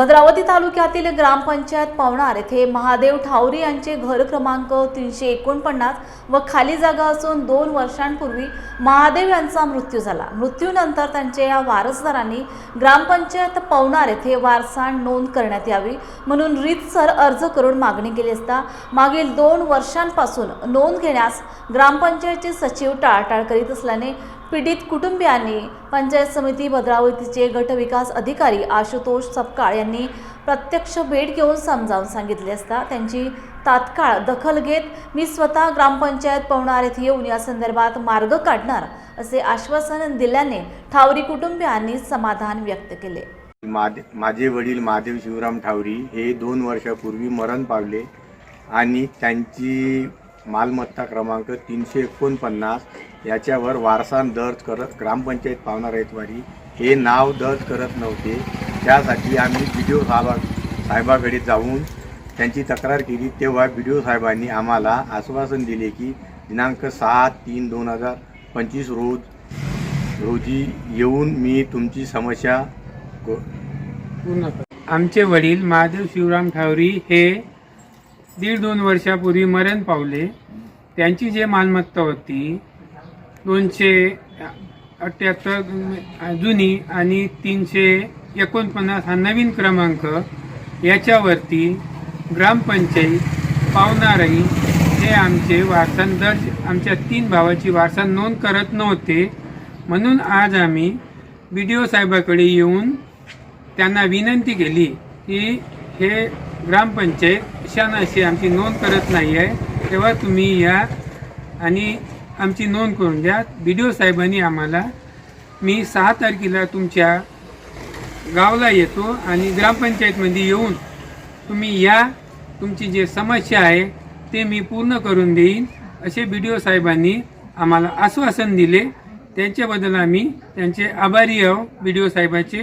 भद्रावती तालुक्यातील ग्रामपंचायत पवनार येथे महादेव ठावरी यांचे घर क्रमांक तीनशे एकोणपन्नास व खाली जागा असून दोन वर्षांपूर्वी महादेव यांचा मृत्यू झाला. मृत्यूनंतर त्यांच्या या वारसदारांनी ग्रामपंचायत पवनार येथे वारसाण नोंद करण्यात यावी म्हणून रीतसर अर्ज करून मागणी केली असता मागील दोन वर्षांपासून नोंद घेण्यास ग्रामपंचायतचे सचिव टाळाटाळ करीत असल्याने पीडित कुटुंबियांनी पंचायत समिती भद्रावतीचे गटविकास अधिकारी आशुतोष सपकाळ यांनी प्रत्यक्ष भेट घेऊन समजावून सांगितले असता त्यांची तात्काळ दखल घेत मी स्वतः ग्रामपंचायत पवणार येथे येऊन या संदर्भात मार्ग काढणार असे आश्वासन दिल्याने ठावरी कुटुंबियांनी समाधान व्यक्त केले. माद माझे वडील महादेव शिवराम ठावरी हे दोन वर्षापूर्वी मरण पावले आणि त्यांची मालमत्ता क्रमांक तीनशे एकोणपन्नास याच्यावर वारसा दर्ज करत ग्रामपंचायत पावणार वारी हे नाव दर्ज करत नव्हते. त्यासाठी आम्ही बी डी ओ साहेबा साहेबाकडे जाऊन त्यांची तक्रार केली. तेव्हा बी डी ओ साहेबांनी आम्हाला आश्वासन दिले की दिनांक सात तीन दोन हजार पंचवीस रोज रोजी येऊन मी तुमची समस्या आमचे वडील महादेव शिवराम ठावरी हे दीड दोन वर्षापूर्वी मरण पावले. त्यांची जे मालमत्ता होती दोनशे अठ्ठ्याहत्तर जुनी आणि तीनशे एकोणपन्नास हा नवीन क्रमांक. याच्यावरती ग्रामपंचायत पावनाराई हे आमचे वारसन दर्ज आमच्या तीन भावाची वारसा नोंद करत नव्हते. म्हणून आज आम्ही बी डी ओ साहेबाकडे येऊन त्यांना विनंती केली की हे ग्रामपंचायत शानाशी आमची नोंद करत नाही आहे तेव्हा तुम्ही या आणि आमची नोंद करून द्या बी डी ओ साहेबांनी आम्हाला मी सहा तारखेला तुमच्या गावाला येतो आणि ग्रामपंचायतमध्ये येऊन तुम्ही या. तुमची जे समस्या आहे ते मी पूर्ण करून देईन. असे बी डी ओ साहेबांनी आम्हाला आश्वासन दिले. त्यांच्याबद्दल आम्ही त्यांचे आभारी आहो बी डी ओ साहेबाचे